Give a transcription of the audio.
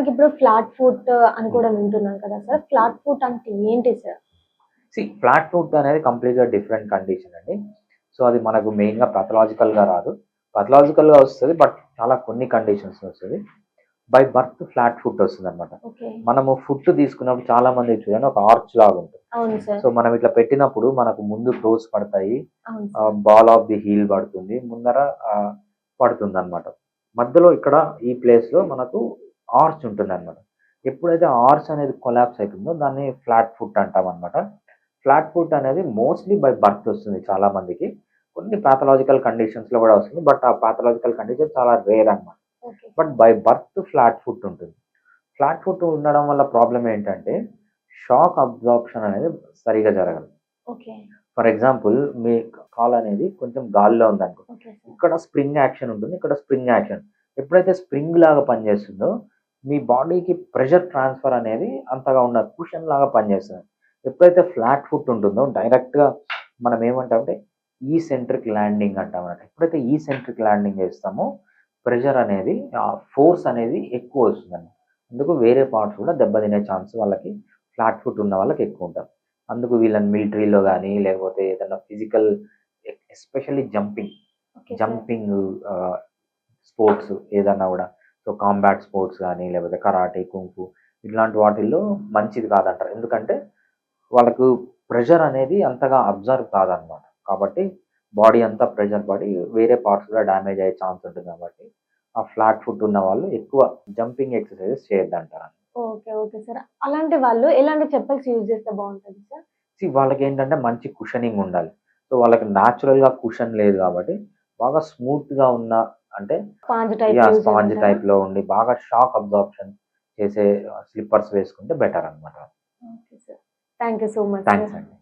మనకి ఇప్పుడు flat foot అని కూడా వింటున్నాం కదా సార్ ఫ్లాట్ ఫుట్ అంటే ఏంటి సార్ సి ఫ్లాట్ ఫుట్ అనేది కంప్లీట్గా డిఫరెంట్ కండిషన్ అండి. సో అది మనకు మెయిన్గా గా రాదు. Pathological గా వస్తుంది బట్ చాలా కొన్ని కండిషన్స్ వస్తుంది. బై బర్త్ ఫ్లాట్ ఫుట్ వస్తుంది అనమాట మనము ఫుడ్ తీసుకున్నప్పుడు చాలా మంది చూడండి ఒక ఆర్చ్ లాగా ఉంటుంది. సో మనం ఇట్లా పెట్టినప్పుడు మనకు ముందు టోస్ పడతాయి. బాల్ ఆఫ్ ది హీల్ పడుతుంది. ముందర పడుతుంది అనమాట మధ్యలో ఇక్కడ ఈ ప్లేస్లో మనకు ఆర్చ్ ఉంటుంది అనమాట ఎప్పుడైతే ఆర్చ్ అనేది కొలాప్స్ అవుతుందో దాన్ని ఫ్లాట్ ఫుట్ అంటాం అనమాట ఫ్లాట్ ఫుట్ అనేది మోస్ట్లీ బై బర్త్ వస్తుంది చాలా మందికి. కొన్ని పాథలాజికల్ కండిషన్స్లో కూడా వస్తుంది బట్ ఆ పాథలాజికల్ కండిషన్ చాలా రేర్ అన్నమాట. Okay. But by birth flat foot ఉంటుంది. ఫ్లాట్ ఫుట్ ఉండడం వల్ల ప్రాబ్లం ఏంటంటే షాక్ అబ్జార్ప్షన్ అనేది సరిగా జరగదు. ఓకే. ఫర్ ఎగ్జాంపుల్ మీ కాల్ అనేది కొంచెం గాల్లో ఉంది అనుకో ఓకే సార్. ఇక్కడ స్ప్రింగ్ యాక్షన్ ఉంటుంది ఇక్కడ స్ప్రింగ్ యాక్షన్. ఎప్పుడైతే స్ప్రింగ్ లాగా పనిచేస్తుందో మీ బాడీకి ప్రెషర్ ట్రాన్స్ఫర్ అనేది అంతగా ఉన్న కుషన్ లాగా పనిచేస్తుంది. ఎప్పుడైతే ఫ్లాట్ ఫుట్ ఉంటుందో డైరెక్ట్గా మనం ఏమంటామంటే ఈ సెంట్రిక్ ల్యాండింగ్ అంటాం అన్నమాట. ఎప్పుడైతే ఈ సెంట్రిక్ ల్యాండింగ్ చేస్తామో ప్రెషర్ అనేది ఆ ఫోర్స్ అనేది ఎక్కువ వస్తుంది అందుకు వేరే పార్ట్స్ కూడా దెబ్బతినే ఛాన్స్ వాళ్ళకి ఫ్లాట్ ఫుట్ ఉన్న వాళ్ళకి ఎక్కువ ఉంటారు అందుకు వీళ్ళని మిలిటరీలో కానీ లేకపోతే ఏదైనా physical especially jumping jumping sports ఏదన్నా కూడా సో కాంబాట్ స్పోర్ట్స్ కానీ లేకపోతే కరాటే కుంఫు ఇట్లాంటి వాటిల్లో మంచిది కాదంటారు. ఎందుకంటే వాళ్ళకు ప్రెషర్ అనేది అంతగా అబ్జర్వ్ కాదనమాట. కాబట్టి బాడీ అంతా ప్రెషర్ పడి వేరే పార్ట్స్ కూడా డ్యామేజ్ అయ్యే ఛాన్స్ ఉంటుంది కాబట్టి ఆ ఫ్లాట్ ఫుట్ ఉన్న వాళ్ళు ఎక్కువ జంపింగ్ ఎక్సర్సైజెస్ చేయొద్దంటారు ఓకే ఓకే సార్. అలాంటి వాళ్ళు ఎలాంటి చెప్పల్స్ యూజ్ చేస్తే బాగుంటుంది సార్? వాళ్ళకి ఏంటంటే మంచి కుషనింగ్ ఉండాలి. సో వాళ్ళకి గా కుషన్ లేదు కాబట్టి బాగా స్మూత్గా ఉన్న అంటే స్పాంజ్ టైప్లో ఉండి బాగా షాక్ అబ్జార్ప్షన్ చేసే స్లిప్పర్స్ వేసుకుంటే better sir thank you so much thanks అండి.